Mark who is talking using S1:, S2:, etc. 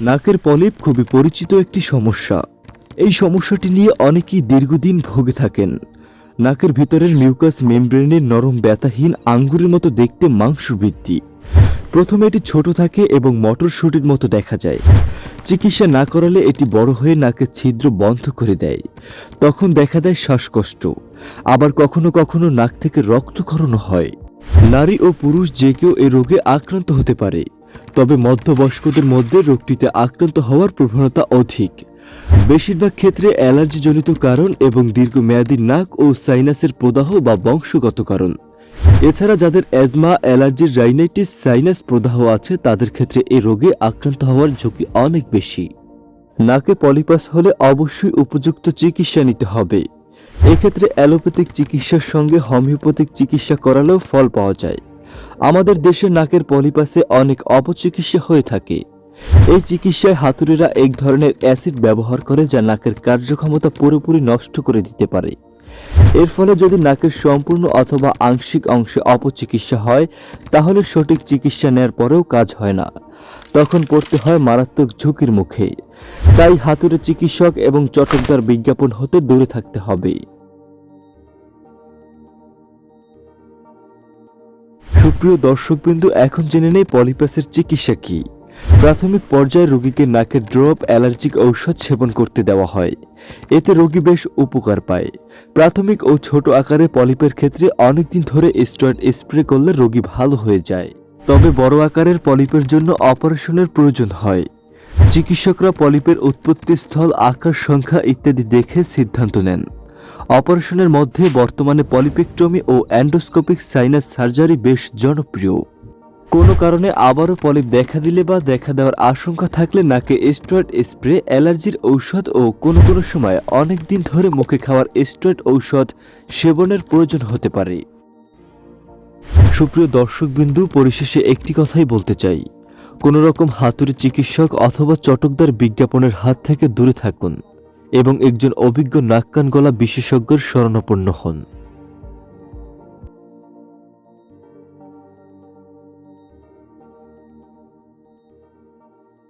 S1: নাকের পলিপ খুবই পরিচিত একটি সমস্যা। এই সমস্যাটি নিয়ে অনেকেই দীর্ঘদিন ভোগে থাকেন। নাকের ভিতরের মিউকাস মেমব্রেনের নরম ব্যথাহীন আঙ্গুরের মতো দেখতে মাংস বৃদ্ধি প্রথমে এটি ছোট থাকে এবং মটরশুটির মতো দেখা যায়। চিকিৎসা না করালে এটি বড় হয়ে নাকের ছিদ্র বন্ধ করে দেয়। তখন দেখা দেয় শ্বাসকষ্ট। আবার কখনো কখনো নাক থেকে রক্তক্ষরণ হয়। নারী ও পুরুষ যে কেউ এই রোগে আক্রান্ত হতে পারে। তবে মধ্যবয়স্কদের মধ্যে রোগটিতে আক্রান্ত হওয়ার প্রবণতা অধিক। বেশিরভাগ ক্ষেত্রে অ্যালার্জিজনিত কারণ এবং দীর্ঘমেয়াদী নাক ও সাইনাসের প্রদাহ বা বংশগত কারণ। এছাড়া যাদের অ্যাজমা, অ্যালার্জির রাইনাইটিস, সাইনাস প্রদাহ আছে, তাদের ক্ষেত্রে এই রোগে আক্রান্ত হওয়ার ঝুঁকি অনেক বেশি। নাকে পলিপাস হলে অবশ্যই উপযুক্ত চিকিৎসা নিতে হবে। এক্ষেত্রে অ্যালোপ্যাথিক চিকিৎসার সঙ্গে হোমিওপ্যাথিক চিকিৎসা করালেও ফল পাওয়া যায়। আমাদের দেশে নাকের পলিপাসে অনেক অপচিকিৎসা হয়ে থাকে। এই চিকিৎসায় হাতুড়িরা এক ধরনের অ্যাসিড ব্যবহার করে যা নাকের কার্যক্ষমতা পুরোপুরি নষ্ট করে দিতে পারে। এর ফলে যদি নাকের সম্পূর্ণ অথবা আংশিক অংশে অপচিকিৎসা হয়, তাহলে সঠিক চিকিৎসা নেওয়ার পরেও কাজ হয় না। তখন পড়তে হয় মারাত্মক ঝুঁকির মুখে। তাই হাতুড়ে চিকিৎসক এবং চটকদার বিজ্ঞাপন হতে দূরে থাকতে হবে। সুপ্রিয় দর্শকবিন্দু, এখন জেনে নেই পলিপাসের চিকিৎসা কি। প্রাথমিক পর্যায়ে রোগীকে নাকের ড্রপ, অ্যালার্জিক ঔষধ সেবন করতে দেওয়া হয়। এতে রোগী বেশ উপকার পায়। প্রাথমিক ও ছোট আকারে পলিপের ক্ষেত্রে অনেকদিন ধরে স্টেরয়েড স্প্রে করলে রোগী ভালো হয়ে যায়। তবে বড় আকারের পলিপের জন্য অপারেশনের প্রয়োজন হয়। চিকিৎসকরা পলিপের উৎপত্তি স্থল আকার, সংখ্যা ইত্যাদি দেখে সিদ্ধান্ত নেন। অপারেশনের মধ্যে বর্তমানে পলিপেক্টমি ও অ্যান্ডোস্কোপিক সাইনাস সার্জারি বেশ জনপ্রিয়। কোনো কারণে আবারও পলিপ দেখা দিলে বা দেখা দেওয়ার আশঙ্কা থাকলে নাকে স্টেরয়েড স্প্রে, অ্যালার্জির ঔষধ ও কোনো কোনো সময় অনেক দিন ধরে মুখে খাওয়ার স্টেরয়েড ঔষধ সেবনের প্রয়োজন হতে পারে। সুপ্রিয় দর্শকবিন্দু, পরিশেষে একটি কথাই বলতে চাই। কোনো রকম হাতুড়ি চিকিৎসক অথবা চটকদার বিজ্ঞাপনের হাত থেকে দূরে থাকুন। এবং একজন অভিজ্ঞ নাক্কান গলা বিশেষজ্ঞের শরণাপন্ন হন।